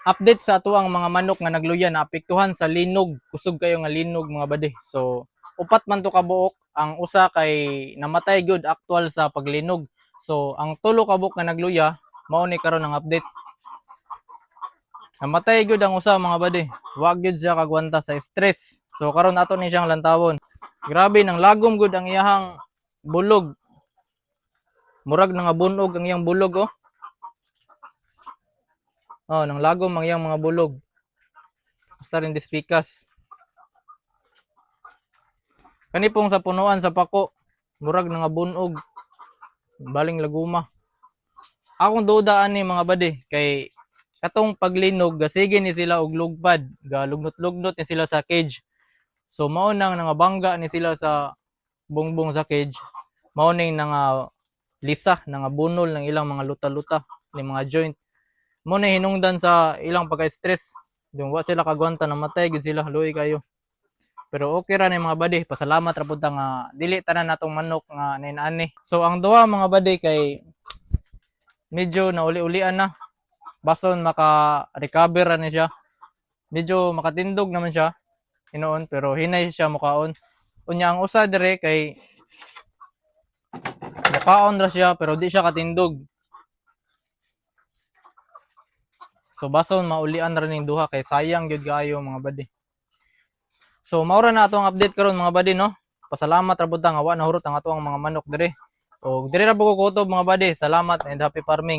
Update sa ato ang mga manok nga nagluya na apektuhan sa linog. Kusog kayo nga linog mga bade. So upat man to kabuok. Ang usa kay namatay gyud actual sa paglinog. So ang tulo ka buok nga nagluya mao ni karon ang update. Namatay gyud ang usa mga bade. Wa gyud siya kagwanta sa stress. So karon ato ni siyang lantawon. Grabe nang lagom gud ang iyahang bulog. Murag na nga bunog ang iyang bulog oh. Oh, nang lagom ang iyang mga bulog. Basta rin dispikas. Kani pong sa punuan sa pako, murag nga bunog. Baling laguma. Akong duda ani mga bade kay katong paglinog gasige ni sila og lugpad, galugnot-lugnot ni sila sa cage. So mao nang nangabangga ni sila sa bungbong sa cage. Mao ning nga lisa, nga bunol ng ilang mga luta-luta, ni mga joint. Mo na hinungdan sa ilang pagka-stress. Yung wa sila kagwanta namatay gid sila luoy kayo. Pero okay ra ni mga bade, pasalamat ra pud nga dili tanan natong manok nga ninani. So ang duha mga bade kay medyo nauli-ulian na. Bason maka-recover ni siya. Medyo makatindog naman siya inoon pero hinay siya mukaon. Unya ang usa dire kay mukaon ra siya pero di siya katindog. So bason maulian ra ning duha kay sayang gyud kaayo mga badi. So maura na ato ang update karon mga badi no. Pasalamat ra pud nga wa nahurot ang ato ang mga manok dire. O dire ra buko kutob mga badi. Salamat and happy farming.